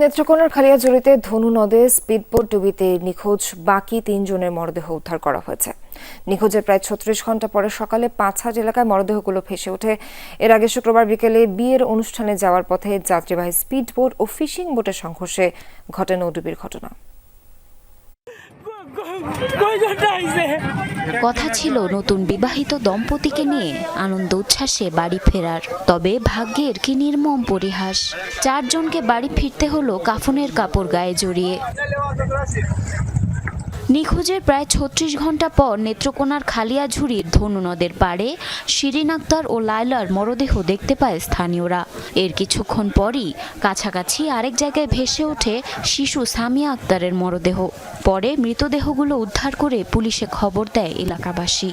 নেত্রকোনার খালিয়াজুড়িতে ধনু নদে স্পিডবোট ডুবিতে নিখোঁজ বাকি তিনজনের মরদেহ উদ্ধার করা হয়েছে। নিখোঁজের প্রায় ছত্রিশ ঘণ্টা পরে সকালে পাঁচহাট এলাকায় মরদেহগুলো ভেসে ওঠে। এর আগে শুক্রবার বিকেলে বিয়ের অনুষ্ঠানে যাওয়ার পথে যাত্রীবাহী স্পিডবোট ও ফিশিং বোটের সংঘর্ষে ঘটে নৌডুবির ঘটনা। কথা ছিল নতুন বিবাহিত দম্পতিকে নিয়ে আনন্দ উচ্ছ্বাসে বাড়ি ফেরার। তবে ভাগ্যের কি নির্মম পরিহাস? চারজনকে বাড়ি ফিরতে হলো কাফনের কাপড় গায়ে জড়িয়ে। নিখোঁজের প্রায় ছত্রিশ ঘণ্টা পর নেত্রকোনার খালিয়াঝুড়ির ধনু নদের পাড়ে শিরিন আক্তার ও লায়লার মরদেহ দেখতে পায় স্থানীয়রা। এর কিছুক্ষণ পরই কাছাকাছি আরেক জায়গায় ভেসে ওঠে শিশু সামিয়া আক্তারের মরদেহ। পরে মৃতদেহগুলো উদ্ধার করে পুলিশে খবর দেয় এলাকাবাসী।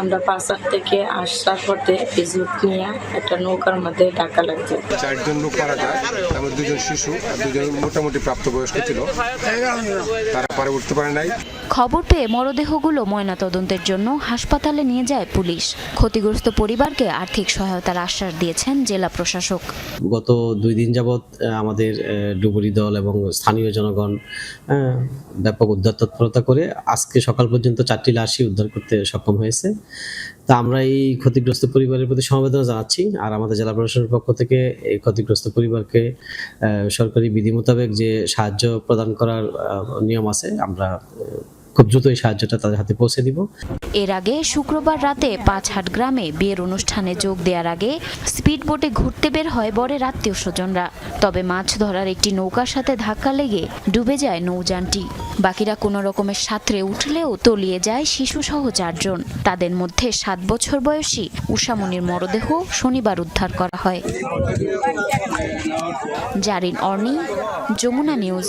আমরা পাসার থেকে আসার পথে ফেসবুক নিয়ে একটা নৌকার মধ্যে ডাকা লাগছে। চারজন লোক মারা যায় আমার দুজন শিশু আর দুজন মোটামুটি প্রাপ্তবয়স্ক ছিল। তারা পরে উঠতে পারে নাই। খবর পেয়ে মরদেহগুলো ময়নাতদন্তের জন্য হাসপাতালে নিয়ে যায় পুলিশ। ক্ষতিগ্রস্ত পরিবারকে আর্থিক সহায়তার আশ্বাস দিয়েছেন জেলা প্রশাসক। গত দুই দিন যাবৎ আমাদের ডুবুরি দল এবং স্থানীয় জনগণ ব্যাপক উদ্ধার তৎপরতা করে আজকে সকাল পর্যন্ত চারটি লাশই উদ্ধার করতে সক্ষম হয়েছে। তা আমরা এই ক্ষতিগ্রস্ত পরিবারের প্রতি সমবেদনা জানাচ্ছি আর আমাদের জেলা প্রশাসনের পক্ষ থেকে এই ক্ষতিগ্রস্ত পরিবারকে সরকারি বিধি মোতাবেক যে সাহায্য প্রদান করার নিয়ম আছে, আমরা খুব দ্রুত এই সাহায্যটা তাদের হাতে পৌঁছে দিব। এর আগে শুক্রবার রাতে পাঁচহাট গ্রামে বিয়ের অনুষ্ঠানে যোগ দেওয়ার আগে স্পিডবোটে ঘুরতে বের হয় বরের আত্মীয় স্বজনরা। তবে মাছ ধরার একটি নৌকার সাথে ধাক্কা লেগে ডুবে যায় নৌযানটি। বাকিরা কোনো রকমের সাঁতরে উঠলেও তলিয়ে যায় শিশুসহ চারজন। তাদের মধ্যে সাত বছর বয়সী উষামণির মরদেহ শনিবার উদ্ধার করা হয়। জারিন অর্নি, যমুনা নিউজ।